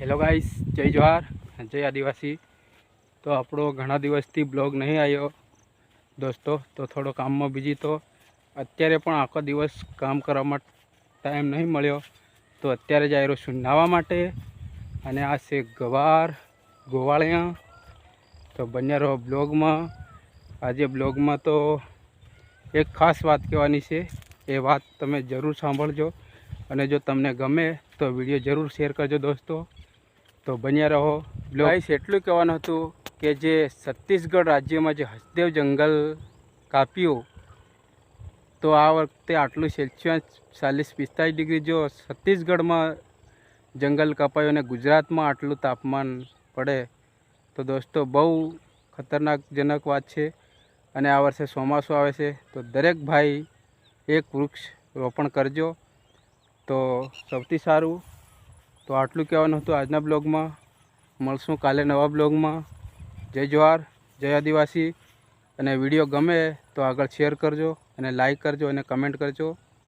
Hello guys જય જોહાર જય આદિવાસી. તો આપણો ઘણા દિવસથી બ્લોગ નહીં આવ્યો. દોસ્તો, તો થોડો કામમાં બીજી તો. અત્યારે પણ આખો દિવસ કામ કરવામાં ટાઈમ નહીં મળ્યો. તો અત્યારે જ આવ્યો છું નાહવા માટે. અને આ છે ગવાર, ગોવાળિયા. તો બન્યા રહો બ્લોગમાં. આજે બ્લોગમાં તો એક ખાસ વાત કહેવાની છે. એ વાત તમે જરૂર સાંભળજો. અને જો તમને ગમે તો વીડિયો જરૂર શેર કરજો દોસ્તો. તો બન્યા રહો. ગાઈસ એટલું કહેવાનું હતું કે જે છત્તીસગઢ રાજ્યમાં જે હસદેવ જંગલ કાપ્યું, તો આ વખતે આટલું સેલ્સિયસ ચાલીસ પિસ્તાલીસ ડિગ્રી જો છત્તીસગઢમાં જંગલ કપાયું અને ગુજરાતમાં આટલું તાપમાન પડે, તો દોસ્તો બહુ ખતરનાકજનક વાત છે અને આ વર્ષે ચોમાસું આવે છે, તો દરેક ભાઈ એક વૃક્ષ રોપણ કરજો. તો સૌથી સારું તો આટલું કહેવાનું હતું આજના બ્લોગમાં. મળશું કાલે નવા બ્લોગમાં. જય જવાહર, જય આદિવાસી. અને વીડિયો ગમે તો આગળ શેર કરજો અને લાઈક કરજો અને કમેન્ટ કરજો.